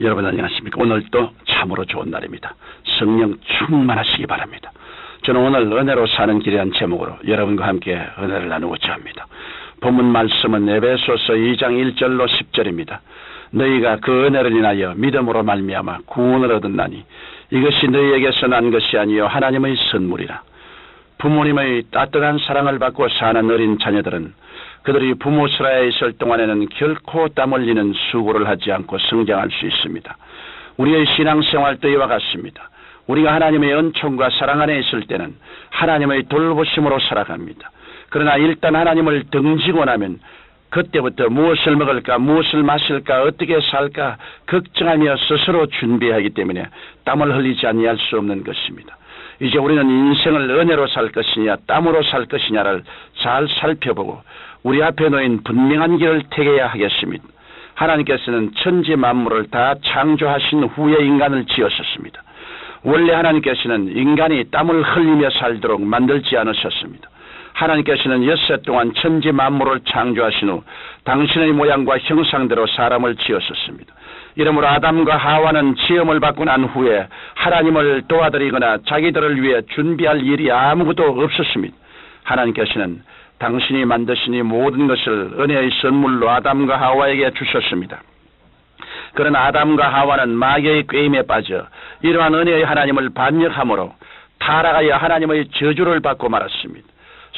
여러분 안녕하십니까? 오늘도 참으로 좋은 날입니다. 성령 충만하시기 바랍니다. 저는 오늘 은혜로 사는 길이란 제목으로 여러분과 함께 은혜를 나누고자 합니다. 본문 말씀은 에베소서 2장 1절로 10절입니다. 너희가 그 은혜를 인하여 믿음으로 말미암아 구원을 얻었나니 이것이 너희에게서 난 것이 아니요 하나님의 선물이라. 부모님의 따뜻한 사랑을 받고 사는 어린 자녀들은 그들이 부모 슬하에 있을 동안에는 결코 땀 흘리는 수고를 하지 않고 성장할 수 있습니다. 우리의 신앙생활 도 이와 같습니다. 우리가 하나님의 은총과 사랑 안에 있을 때는 하나님의 돌보심으로 살아갑니다. 그러나 일단 하나님을 등지고 나면 그때부터 무엇을 먹을까, 무엇을 마실까, 어떻게 살까 걱정하며 스스로 준비하기 때문에 땀을 흘리지 아니할 수 없는 것입니다. 이제 우리는 인생을 은혜로 살 것이냐, 땀으로 살 것이냐를 잘 살펴보고 우리 앞에 놓인 분명한 길을 택해야 하겠습니다. 하나님께서는 천지 만물을 다 창조하신 후에 인간을 지었었습니다. 원래 하나님께서는 인간이 땀을 흘리며 살도록 만들지 않으셨습니다. 하나님께서는 엿새 동안 천지 만물을 창조하신 후 당신의 모양과 형상대로 사람을 지었었습니다. 이러므로 아담과 하와는 지음을 받고 난 후에 하나님을 도와드리거나 자기들을 위해 준비할 일이 아무것도 없었습니다. 하나님께서는 당신이 만드신 이 모든 것을 은혜의 선물로 아담과 하와에게 주셨습니다. 그러나 아담과 하와는 마귀의 꾀임에 빠져 이러한 은혜의 하나님을 반역함으로 타락하여 하나님의 저주를 받고 말았습니다.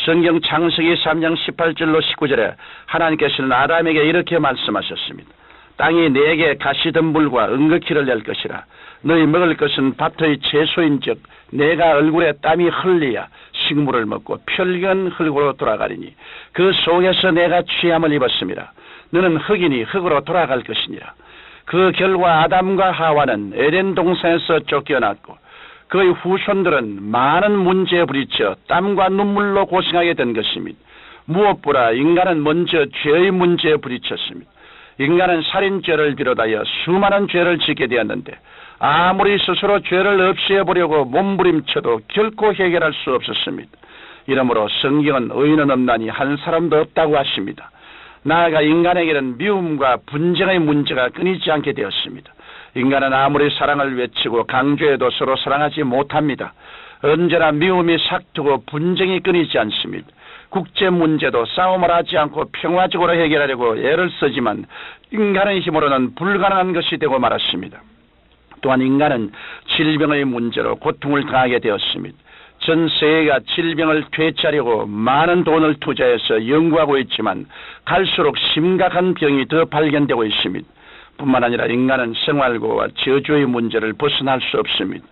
성경 창세기 3장 18절로 19절에 하나님께서는 아담에게 이렇게 말씀하셨습니다. 땅이 내게 가시덤불과 은거키를 낼 것이라 너희 먹을 것은 밭의 채소인즉 내가 얼굴에 땀이 흘리야 식물을 먹고 편견 흙으로 돌아가리니 그 속에서 내가 취함을 입었습니다. 너는 흙이니 흙으로 돌아갈 것이니라. 그 결과 아담과 하와는 에덴 동산에서 쫓겨났고 그의 후손들은 많은 문제에 부딪혀 땀과 눈물로 고생하게 된 것입니다. 무엇보다 인간은 먼저 죄의 문제에 부딪혔습니다. 인간은 살인죄를 비롯하여 수많은 죄를 짓게 되었는데 아무리 스스로 죄를 없애보려고 몸부림쳐도 결코 해결할 수 없었습니다. 이러므로 성경은 의인은 없나니 한 사람도 없다고 하십니다. 나아가 인간에게는 미움과 분쟁의 문제가 끊이지 않게 되었습니다. 인간은 아무리 사랑을 외치고 강조해도 서로 사랑하지 못합니다. 언제나 미움이 삭두고 분쟁이 끊이지 않습니다. 국제 문제도 싸움을 하지 않고 평화적으로 해결하려고 애를 쓰지만 인간의 힘으로는 불가능한 것이 되고 말았습니다. 또한 인간은 질병의 문제로 고통을 당하게 되었습니다. 전 세계가 질병을 퇴치하려고 많은 돈을 투자해서 연구하고 있지만 갈수록 심각한 병이 더 발견되고 있습니다. 뿐만 아니라 인간은 생활고와 저주의 문제를 벗어날 수 없습니다.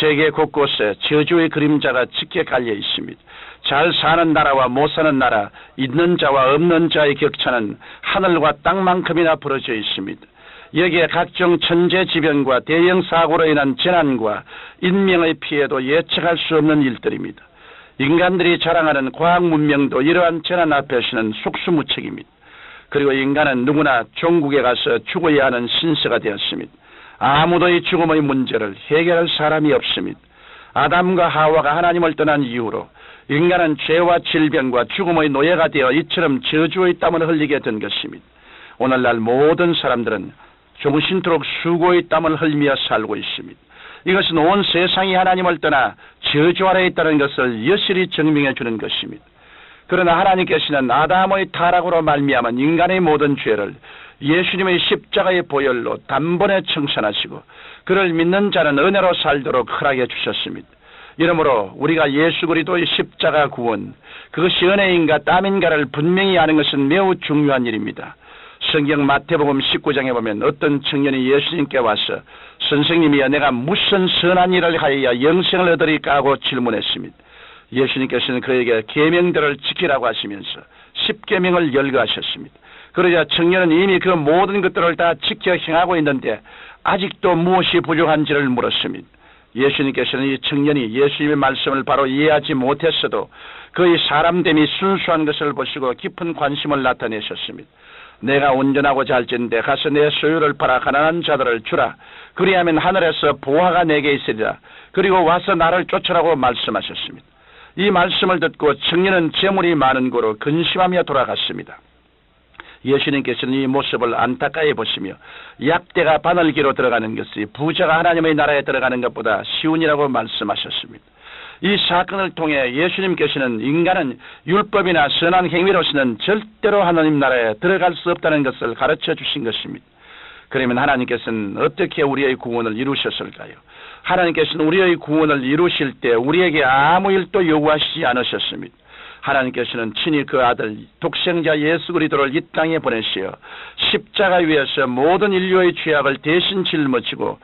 세계 곳곳에 저주의 그림자가 짙게 깔려 있습니다. 잘 사는 나라와 못 사는 나라, 있는 자와 없는 자의 격차는 하늘과 땅만큼이나 벌어져 있습니다. 여기에 각종 천재지변과 대형 사고로 인한 재난과 인명의 피해도 예측할 수 없는 일들입니다. 인간들이 자랑하는 과학 문명도 이러한 재난 앞에서는 속수무책입니다. 그리고 인간은 누구나 종국에 가서 죽어야 하는 신세가 되었습니다. 아무도 이 죽음의 문제를 해결할 사람이 없습니다. 아담과 하와가 하나님을 떠난 이후로 인간은 죄와 질병과 죽음의 노예가 되어 이처럼 저주의 땀을 흘리게 된 것입니다. 오늘날 모든 사람들은 종신토록 수고의 땀을 흘리며 살고 있습니다. 이것은 온 세상이 하나님을 떠나 저주 아래 있다는 것을 여실히 증명해 주는 것입니다. 그러나 하나님께서는 아담의 타락으로 말미암은 인간의 모든 죄를 예수님의 십자가의 보혈로 단번에 청산하시고 그를 믿는 자는 은혜로 살도록 허락해 주셨습니다. 이러므로 우리가 예수 그리스도의 십자가 구원 그것이 은혜인가 땀인가를 분명히 아는 것은 매우 중요한 일입니다. 성경 마태복음 19장에 보면 어떤 청년이 예수님께 와서 선생님이여 내가 무슨 선한 일을 하여야 영생을 얻으리까 하고 질문했습니다. 예수님께서는 그에게 계명들을 지키라고 하시면서 십계명을 열거하셨습니다. 그러자 청년은 이미 그 모든 것들을 다 지켜 행하고 있는데 아직도 무엇이 부족한지를 물었습니다. 예수님께서는 이 청년이 예수님의 말씀을 바로 이해하지 못했어도 그의 사람됨이 순수한 것을 보시고 깊은 관심을 나타내셨습니다. 내가 운전하고 잘진데 가서 내 소유를 팔아 가난한 자들을 주라. 그리하면 하늘에서 보화가 내게 있으리라. 그리고 와서 나를 쫓으라고 말씀하셨습니다. 이 말씀을 듣고 청년은 재물이 많은 고로 근심하며 돌아갔습니다. 예수님께서는 이 모습을 안타까이 보시며 약대가 바늘기로 들어가는 것이 부자가 하나님의 나라에 들어가는 것보다 쉬운이라고 말씀하셨습니다. 이 사건을 통해 예수님께서는 인간은 율법이나 선한 행위로서는 절대로 하나님 나라에 들어갈 수 없다는 것을 가르쳐 주신 것입니다. 그러면 하나님께서는 어떻게 우리의 구원을 이루셨을까요? 하나님께서는 우리의 구원을 이루실 때 우리에게 아무 일도 요구하시지 않으셨습니다. 하나님께서는 친히 그 아들 독생자 예수 그리스도를 이 땅에 보내시어 십자가 위에서 모든 인류의 죄악을 대신 짊어지고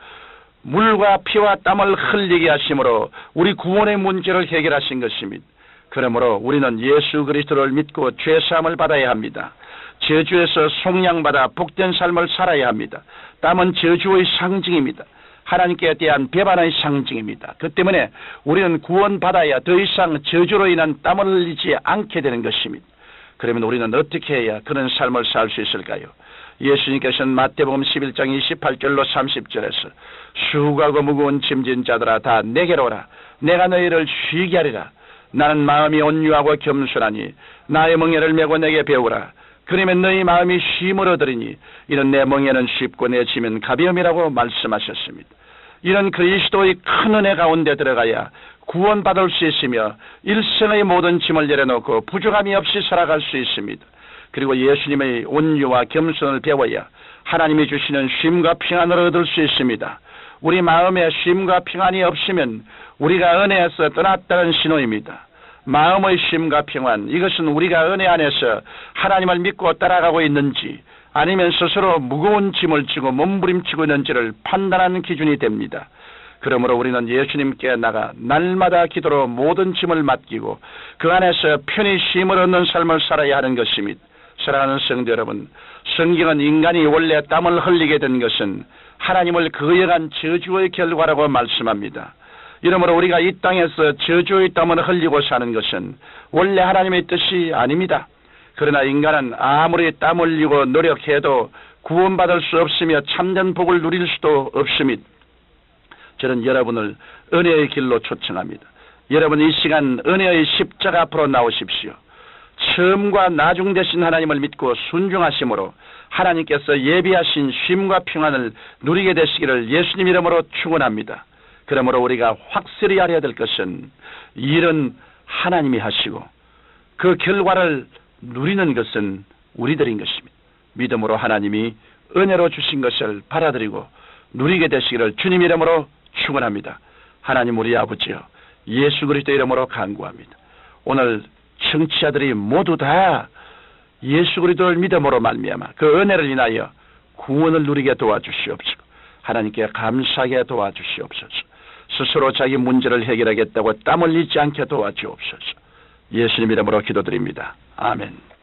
물과 피와 땀을 흘리게 하심으로 우리 구원의 문제를 해결하신 것입니다. 그러므로 우리는 예수 그리스도를 믿고 죄 사함을 받아야 합니다. 저주에서 속량받아 복된 삶을 살아야 합니다. 땀은 저주의 상징입니다. 하나님께 대한 배반의 상징입니다. 그 때문에 우리는 구원받아야 더 이상 저주로 인한 땀을 흘리지 않게 되는 것입니다. 그러면 우리는 어떻게 해야 그런 삶을 살 수 있을까요? 예수님께서는 마태복음 11장 28절로 30절에서 수고하고 무거운 짐진 자들아 다 내게로 오라 내가 너희를 쉬게 하리라 나는 마음이 온유하고 겸손하니 나의 멍에를 메고 내게 배우라 그러면 너희 마음이 쉼을 얻으리니 이는 내 멍에는 쉽고 내 짐은 가벼움이라고 말씀하셨습니다. 이런 그리스도의 큰 은혜 가운데 들어가야 구원받을 수 있으며 일생의 모든 짐을 내려놓고 부족함이 없이 살아갈 수 있습니다. 그리고 예수님의 온유와 겸손을 배워야 하나님이 주시는 쉼과 평안을 얻을 수 있습니다. 우리 마음에 쉼과 평안이 없으면 우리가 은혜에서 떠났다는 신호입니다. 마음의 쉼과 평안 이것은 우리가 은혜 안에서 하나님을 믿고 따라가고 있는지 아니면 스스로 무거운 짐을 지고 몸부림치고 있는지를 판단하는 기준이 됩니다. 그러므로 우리는 예수님께 나가 날마다 기도로 모든 짐을 맡기고 그 안에서 편히 쉼을 얻는 삶을 살아야 하는 것입니다. 사랑하는 성도 여러분, 성경은 인간이 원래 땀을 흘리게 된 것은 하나님을 거역한 저주의 결과라고 말씀합니다. 이러므로 우리가 이 땅에서 저주의 땀을 흘리고 사는 것은 원래 하나님의 뜻이 아닙니다. 그러나 인간은 아무리 땀 흘리고 노력해도 구원받을 수 없으며 참된 복을 누릴 수도 없습니다. 저는 여러분을 은혜의 길로 초청합니다. 여러분 이 시간 은혜의 십자가 앞으로 나오십시오. 처음과 나중 되신 하나님을 믿고 순종하심으로 하나님께서 예비하신 쉼과 평안을 누리게 되시기를 예수님 이름으로 축원합니다. 그러므로 우리가 확실히 알아야 될 것은 일은 하나님이 하시고 그 결과를 누리는 것은 우리들인 것입니다. 믿음으로 하나님이 은혜로 주신 것을 받아들이고 누리게 되시기를 주님 이름으로 축원합니다. 하나님 우리 아버지여 예수 그리스도 이름으로 간구합니다. 오늘 청취자들이 모두 다 예수 그리스도를 믿음으로 말미암아 그 은혜를 인하여 구원을 누리게 도와주시옵소서. 하나님께 감사하게 도와주시옵소서. 스스로 자기 문제를 해결하겠다고 땀 흘리지 않게 도와주옵소서. 예수님 이름으로 기도드립니다. 아멘.